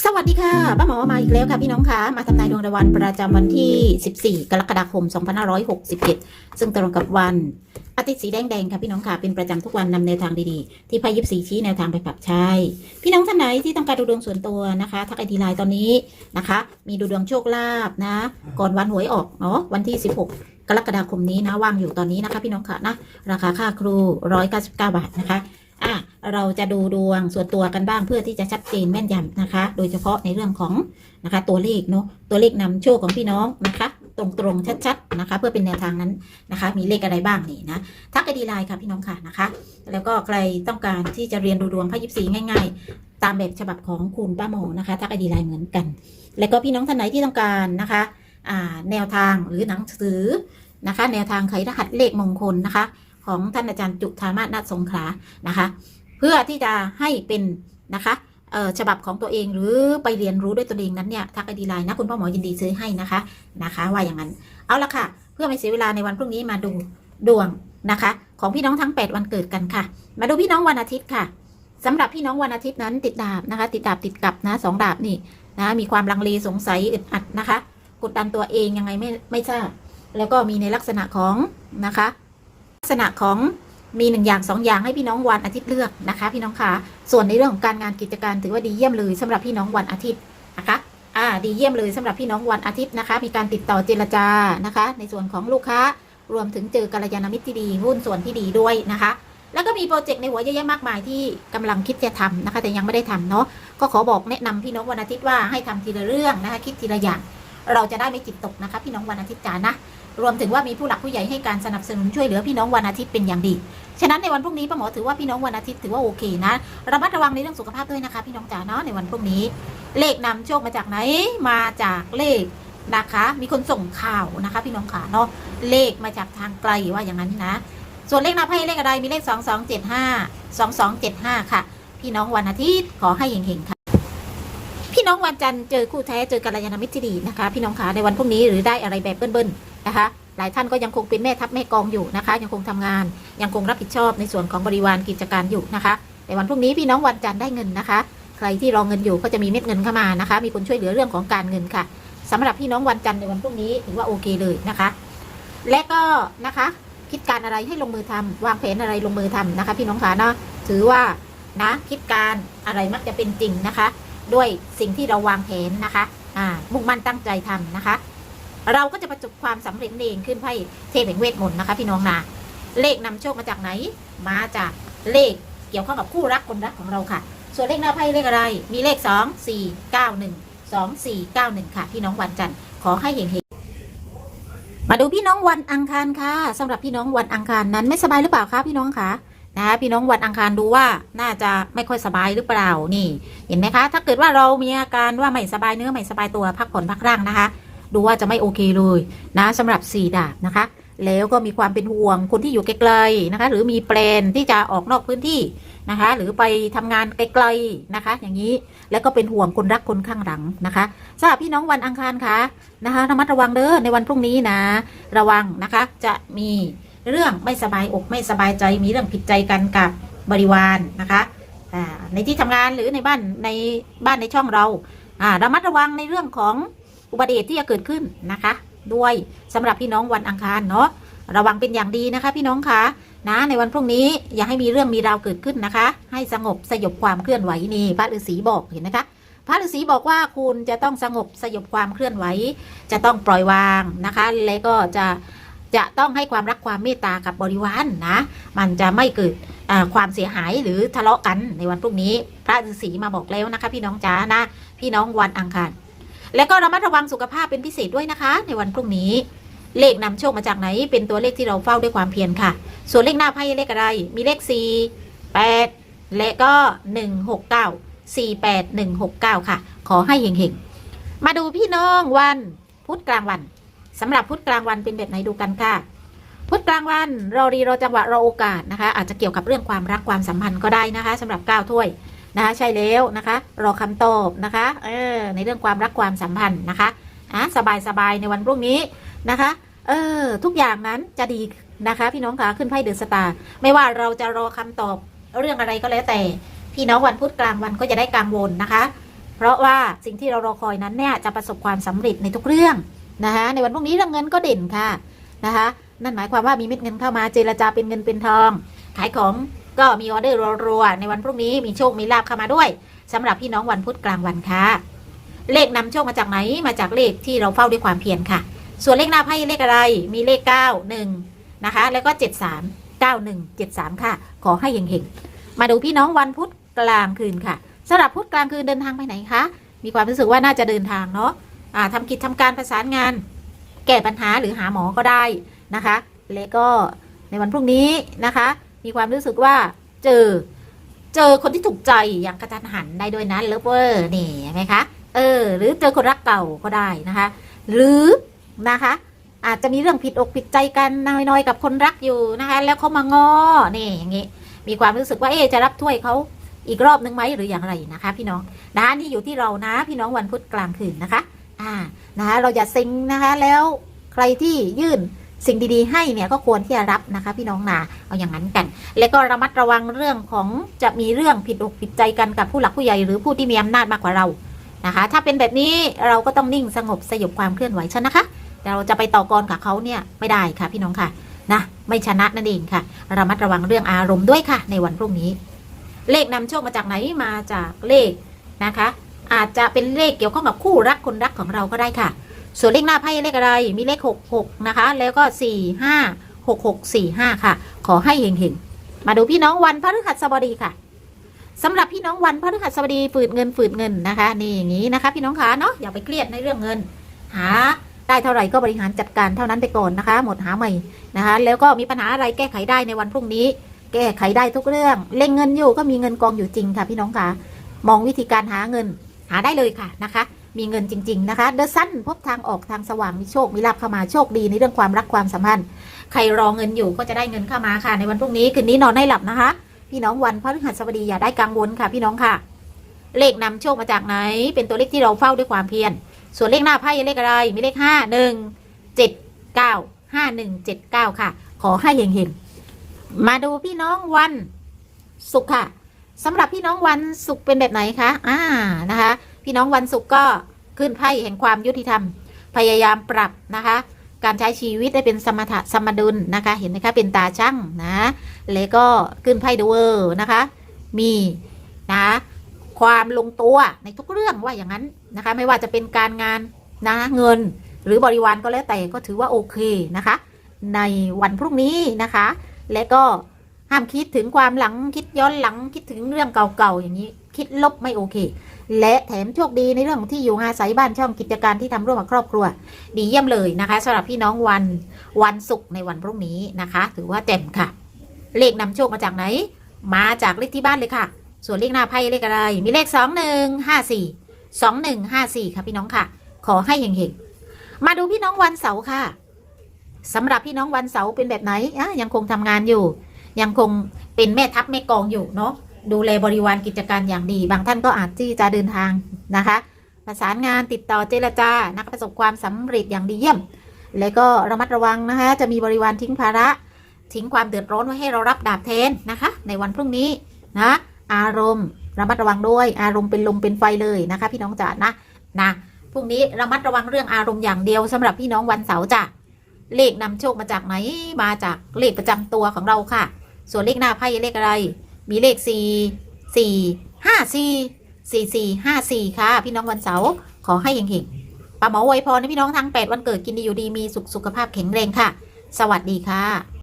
สวัสดีค่ะป้าหมอมาอีกแล้วค่ะพี่น้องคะมาทำนายดวงรายวันประจำวันที่ 14 กรกฎาคม 2567 ซึ่งตรงกับวันอาทิตย์สีแดงๆค่ะพี่น้องค่ะเป็นประจำทุกวันนำแนวทางดีๆ ที่พายิบสีชี้แนวทางไปปรับใช้พี่น้องท่านไหนที่ต้องการดูดวงส่วนตัวนะคะทักไอดีไลน์ตอนนี้นะคะ มีดูดวงโชคลาภนะ ก่อนวันหวยออกเนาะวันที่ 16 กรกฎาคมนี้นะว่างอยู่ตอนนี้นะคะ พี่น้องค่ะนะราคาค่าครู 199 บาทนะคะ เราจะดูดวงส่วนตัวกันบ้างเพื่อที่จะชัดเจนแม่นยำนะคะ โดยเฉพาะในเรื่องของนะคะ ตัวเลขเนาะตัวเลขนำโชคของพี่น้องนะคะ ตรงๆชัดๆนะคะ เพื่อเป็นแนวทางนั้นนะคะ มีเลขอะไรบ้างนี่นะทักไอดีไลน์ค่ะพี่น้องค่ะนะคะ แล้วก็ใครต้องการที่จะเรียนดูดวงพระยิบสีง่าย ๆ ตามแบบฉบับของคุณป้าหมอนะคะทักไอดีไลน์เหมือนกัน แล้วก็พี่น้องท่านไหนที่ต้องการนะคะอ่าแนวทางหรือหนังสือนะคะ แนวทางไขรหัสเลขมงคลนะคะ ของท่านอาจารย์จุธามาศนาถสงขลานะคะ พื่อที่จะให้เป็นนะคะฉบับของตัวเองหรือไปเรียนรู้ด้วยตัวเองนั้นเนี่ยทักไอดีไลน์นะคุณพ่อหมอยินดีซื้อให้นะคะนะคะ ว่าอย่างนั้นเอาละค่ะ เพื่อไม่เสียเวลาในวันพรุ่งนี้มาดูดวงนะคะ ของพี่น้องทั้ง 8 วันเกิดกันค่ะ มาดูพี่น้องวันอาทิตย์ค่ะสำหรับพี่น้องวันอาทิตย์นั้นติดดาบนะคะ ติดดาบติดกับนะสองดาบนี่นะมีความลังเลสงสัยอึดอัดนะคะ กดดันตัวเองยังไงไม่ไม่ทราบแล้วก็มีในลักษณะของนะคะ ลักษณะของ มีหนึ่งอย่างสองอย่างให้พี่น้องวันอาทิตย์เลือกนะคะ พี่น้องคะส่วนในเรื่องของการงานกิจการถือว่าดีเยี่ยมเลยสำหรับพี่น้องวันอาทิตย์นะคะอ่าดีเยี่ยมเลยสำหรับพี่น้องวันอาทิตย์นะคะ มีการติดต่อเจรจานะคะ ในส่วนของลูกค้ารวมถึงเจอกัลยาณมิตรที่ดีหุ้นส่วนที่ดีด้วยนะคะ แล้วก็มีโปรเจกต์ในหัวเยอะแยะมากมายที่กำลังคิดจะทำนะคะ แต่ยังไม่ได้ทำเนาะก็ขอบอกแนะนำพี่น้องวันอาทิตย์ว่าให้ทำทีละเรื่องนะคะ คิดทีละอย่าง เราจะได้ไม่จิตตกนะคะ พี่น้องวันอาทิตย์จ๋านะ รวมถึงว่ามีผู้หลักผู้ใหญ่ให้การสนับสนุนช่วยเหลือพี่น้องวันอาทิตย์เป็นอย่างดี ฉะนั้นในวันพรุ่งนี้ป้าหมอถือว่าพี่น้องวันอาทิตย์ถือว่าโอเคนะระมัดระวังในเรื่องสุขภาพด้วยนะคะ พี่น้องจ๋าเนาะในวันพรุ่งนี้ เลขนำโชคมาจากไหนมาจากเลขนะคะ มีคนส่งข่าวนะคะ พี่น้องขาเนาะเลขมาจากทางไกลว่าอย่างนั้นนะ ส่วนเลขนับให้เลขอะไรมีเลข 2 2 7 5 2 2 7 5 ค่ะ พี่น้องวันอาทิตย์ขอให้เฮงๆค่ะ พี่น้องวันจันทร์เจอคู่แท้เจอกัลยาณมิตรที่ดีนะคะ พี่น้องขาในวันพรุ่งนี้หรือได้อะไรแบบเบิ้ลๆนะคะ หลายท่านก็ยังคงเป็นแม่ทัพแม่กองอยู่นะคะ ยังคงทำงาน ยังคงรับผิดชอบในส่วนของบริวารกิจการอยู่นะคะในวันพรุ่งนี้พี่น้องวันจันทร์ได้เงินนะคะ ใครที่รอเงินอยู่ก็จะมีเม็ดเงินเข้ามานะคะ มีคนช่วยเหลือเรื่องของการเงินค่ะสำหรับพี่น้องวันจันทร์ในวันพรุ่งนี้ถือว่าโอเคเลยนะคะ และก็นะคะคิดการอะไรให้ลงมือทำวางแผนอะไรลงมือทำนะคะ พี่น้องขาเนาะถือว่านะคิดการอะไรมักจะเป็นจริงนะคะ ด้วยสิ่งที่เราวางแผนนะคะอ่ามุ่งมั่นตั้งใจทำนะคะ เราก็จะประสบความสำเร็จเองขึ้นไพ่เทพแห่งเวทมนต์นะคะ พี่น้องนะเลขนำโชคมาจากไหน มาจากเลขเกี่ยวข้องกับคู่รักคนรักของเราค่ะ ส่วนเลขหน้าไพ่เลขอะไร มีเลข2 4 9 1 2 4 9 1ค่ะ พี่น้องวันจันทร์ขอให้เฮงๆมาดูพี่น้องวันอังคารค่ะสำหรับพี่น้องวันอังคารนั้นไม่สบายหรือเปล่าคะพี่น้องคะ นะพี่น้องวันอังคารดูว่าน่าจะไม่ค่อยสบายหรือเปล่านี่ เห็นไหมคะ ถ้าเกิดว่าเรามีอาการว่าไม่สบายเนื้อไม่สบายตัวพักผ่อนพักร่างนะคะ ดูว่าจะไม่โอเคเลยนะสำหรับสี่ดาบนะคะ แล้วก็มีความเป็นห่วงคนที่อยู่ไกลๆนะคะ หรือมีแปลนที่จะออกนอกพื้นที่นะคะ หรือไปทำงานไกลๆนะคะ อย่างนี้แล้วก็เป็นห่วงคนรักคนข้างหลังนะคะสำหรับพี่น้องวันอังคารคะนะคะระมัดระวังเด้อในวันพรุ่งนี้นะ ระวังนะคะจะมี เรื่องไม่สบายอกไม่สบายใจมีเรื่องผิดใจกันกับบริวารนะคะในที่ทำงานหรือในบ้านในบ้านในช่องเราระมัดระวังในเรื่องของอุบัติเหตุที่จะเกิดขึ้นนะคะ ด้วยสำหรับพี่น้องวันอังคารเนาะระวังเป็นอย่างดีนะคะ พี่น้องคะนะในวันพรุ่งนี้อย่าให้มีเรื่องมีราวเกิดขึ้นนะคะ ให้สงบสยบความเคลื่อนไหวนี่พระฤาษีบอกเห็นนะคะพระฤาษีบอกว่าคุณจะต้องสงบสยบความเคลื่อนไหว จะต้องปล่อยวางนะคะ และก็จะ จะต้องให้ความรักความเมตตากับบริวารนะ มันจะไม่เกิดความเสียหายหรือทะเลาะกันในวันพรุ่งนี้ พระฤาษีมาบอกแล้วนะคะ พี่น้องจ๋านะ พี่น้องวันอังคาร และก็ระมัดระวังสุขภาพเป็นพิเศษด้วยนะคะ ในวันพรุ่งนี้ เลขนำโชคมาจากไหน เป็นตัวเลขที่เราเฝ้าด้วยความเพียรค่ะ ส่วนเลขหน้าไพ่เลขอะไร มีเลข4 8 และก็ 169 4 8 169 ค่ะ ขอให้เฮงๆ มาดูพี่น้องวันพุธกลางวัน สำหรับพุธกลางวันเป็นแบบไหนดูกันค่ะ พุธกลางวันรอรีรอจังหวะรอโอกาสนะคะ อาจจะเกี่ยวกับเรื่องความรักความสัมพันธ์ก็ได้นะคะสำหรับก้าวถ้วยนะคะใช่แล้วนะคะ รอคำตอบนะคะเออในเรื่องความรักความสัมพันธ์นะคะอะสบายสบายในวันพรุ่งนี้นะคะเออทุกอย่างนั้นจะดีนะคะพี่น้องคะขึ้นไพ่เดือนสตาร์ไม่ว่าเราจะรอคำตอบเรื่องอะไรก็แล้วแต่ พี่น้องวันพุธกลางวันก็จะได้กังวลนะคะ เพราะว่าสิ่งที่เรารอคอยนั้นเนี่ยจะประสบความสำเร็จในทุกเรื่อง นะคะในวันพรุ่งนี้เรื่องเงินก็เด่นค่ะนะคะนั่นหมายความว่ามีเม็ดเงินเข้ามาเจรจาเป็นเงินเป็นทอง ขายของก็มีออเดอร์รัวๆในวันพรุ่งนี้มีโชคมีลาบเข้ามาด้วยสำหรับพี่น้องวันพุธกลางวันค่ะ เลขนำโชคมาจากไหนมาจากเลขที่เราเฝ้าด้วยความเพียรค่ะ ส่วนเลขหน้าไพ่เลขอะไรมีเลข 9 1นะคะแล้วก็ 73 91 73 ค่ะ ขอให้เฮงๆมาดูพี่น้องวันพุธกลางคืนค่ะสำหรับพุธกลางคืนเดินทางไปไหนคะมีความรู้สึกว่าน่าจะเดินทางเนาะ ทำกิจทำการประสานงาน แก้ปัญหาหรือหาหมอก็ได้นะคะ และก็ในวันพรุ่งนี้นะคะ มีความรู้สึกว่าเจอเจอคนที่ถูกใจอย่างกระทันหันได้ด้วยนะเลิฟเวอร์นี่ไหมคะเออ หรือเจอคนรักเก่าก็ได้นะคะ หรือนะคะ อาจจะมีเรื่องผิดอกผิดใจกันน้อยๆกับคนรักอยู่นะคะ แล้วเขามางอนี่อย่างงี้มีความรู้สึกว่าเอ๊จะรับถ้วยเขาอีกรอบนึงไหมหรืออย่างไรนะคะ พี่น้องนะนี่อยู่ที่เรานะ พี่น้องวันพุธกลางคืนนะคะ นะคะเราอย่าซิงนะคะแล้วใครที่ยื่นสิ่งดีๆ ให้เนี่ยก็ควรที่จะรับนะคะ พี่น้องนาเอาอย่างนั้นกัน แล้วก็ระมัดระวังเรื่องของจะมีเรื่องผิดอกผิดใจกันกับผู้หลักผู้ใหญ่หรือผู้ที่มีอำนาจมากกว่าเรานะคะ ถ้าเป็นแบบนี้เราก็ต้องนิ่งสงบสยบความเคลื่อนไหวชนะคะ เราจะไปต่อกรกับเขาเนี่ยไม่ได้ค่ะพี่น้องค่ะนะไม่ชนะนั่นเองค่ะระมัดระวังเรื่องอารมณ์ด้วยค่ะ ในวันพรุ่งนี้ เลขนำโชคมาจากไหนมาจากเลขนะคะ อาจจะเป็นเลขเกี่ยวข้องกับคู่รักคนรักของเราก็ได้ค่ะ ส่วนเลขหน้าไพ่เลขอะไรมีเลข 66 นะคะ แล้วก็ 4 5 6 6 4 5 ค่ะ ขอให้เฮงๆ มาดูพี่น้องวันพฤหัสบดีค่ะสำหรับพี่น้องวันพฤหัสบดีฝืดเงินฝืดเงินนะคะ นี่อย่างนี้นะคะ พี่น้องคะเนาะอย่าไปเครียดในเรื่องเงิน หา ได้เท่าไหร่ก็บริหารจัดการเท่านั้นไปก่อนนะคะ หมดหาใหม่นะคะ แล้วก็มีปัญหาอะไรแก้ไขได้ในวันพรุ่งนี้ แก้ไขได้ทุกเรื่องเล่งเงินอยู่ก็มีเงินกองอยู่จริงค่ะ พี่น้องคะมองวิธีการหาเงิน หาได้เลยค่ะนะคะ มีเงินจริง ๆ นะคะเดอะซันพบทางออกทางสว่างมีโชคมีลาภเข้ามาโชคดีในเรื่องความรักความสัมพันธ์ใครรอเงินอยู่ก็จะได้เงินเข้ามาค่ะ ในวันพรุ่งนี้คืนนี้นอนให้หลับนะคะ พี่น้องวันพฤหัสบดีอย่าได้กังวลค่ะ พี่น้องค่ะ เลขนำโชคมาจากไหน เป็นตัวเลขที่เราเฝ้าด้วยความเพียรส่วนเลขหน้าไพ่เลขอะไรมีเลขห้าหนึ่งเจ็ดเก้าห้าหนึ่งเจ็ดเก้าค่ะ ขอให้เฮงๆมาดูพี่น้องวันศุกร์ค่ะ สำหรับพี่น้องวันศุกร์เป็นแบบไหนคะ อ่า นะคะ พี่น้องวันศุกร์ก็ขึ้นไพ่แห่งความยุติธรรม พยายามปรับนะคะ การใช้ชีวิตได้เป็นสมถะสมดุลนะคะ เห็นไหมคะ เป็นตาช่างนะ แล้วก็ขึ้นไพ่ดูเวอร์นะคะ มีนะความลงตัวในทุกเรื่องว่าอย่างนั้นนะคะ ไม่ว่าจะเป็นการงานนะเงินหรือบริวารก็แล้วแต่ก็ถือว่าโอเคนะคะ ในวันพรุ่งนี้นะคะ และก็ ห้ามคิดถึงความหลังคิดย้อนหลังคิดถึงเรื่องเก่าๆอย่างนี้ คิดลบไม่โอเค และแถมโชคดีในเรื่องของที่อยู่อาศัยบ้านช่องกิจการที่ทำร่วมกับครอบครัว ดีเยี่ยมเลยนะคะสำหรับพี่น้องวันวันศุกร์ในวันพรุ่งนี้นะคะ ถือว่าแจ่มค่ะ เลขนำโชคมาจากไหน มาจากเลขที่บ้านเลยค่ะ ส่วนเลขหน้าไพ่เลขอะไร มีเลขสองหนึ่งห้าสี่สองหนึ่งห้าสี่ค่ะพี่น้องค่ะ ขอให้เฮงๆมาดูพี่น้องวันเสาร์ค่ะสำหรับพี่น้องวันเสาร์เป็นแบบไหนอะยังคงทำงานอยู่ ยังคงเป็นแม่ทัพแม่กองอยู่เนาะดูแลบริวารกิจการอย่างดี บางท่านก็อาจที่จะเดินทางนะคะ ประสานงานติดต่อเจรจานะคะประสบความสำเร็จอย่างดีเยี่ยม แล้วก็ระมัดระวังนะคะ จะมีบริวารทิ้งภาระ ทิ้งความเดือดร้อนไว้ให้เรารับดาบแทนนะคะ ในวันพรุ่งนี้นะอารมณ์ระมัดระวังด้วยอารมณ์เป็นลมเป็นไฟเลยนะคะ พี่น้องจ๋านะนะพรุ่งนี้ระมัดระวังเรื่องอารมณ์อย่างเดียวสำหรับพี่น้องวันเสาร์จ้ะเลขนำโชคมาจากไหนมาจากเลขประจำตัวของเราค่ะ ส่วนเลขหน้าไพ่เลขอะไร มีเลขสี่สี่ห้าสี่สี่สี่ห้าสี่ค่ะ พี่น้องวันเสาร์ขอให้เฮงๆป้าหมอไวยพรให้พี่น้องทั้งแปดวันเกิดกินดีอยู่ดีมีสุขสุขภาพแข็งแรงค่ะ สวัสดีค่ะ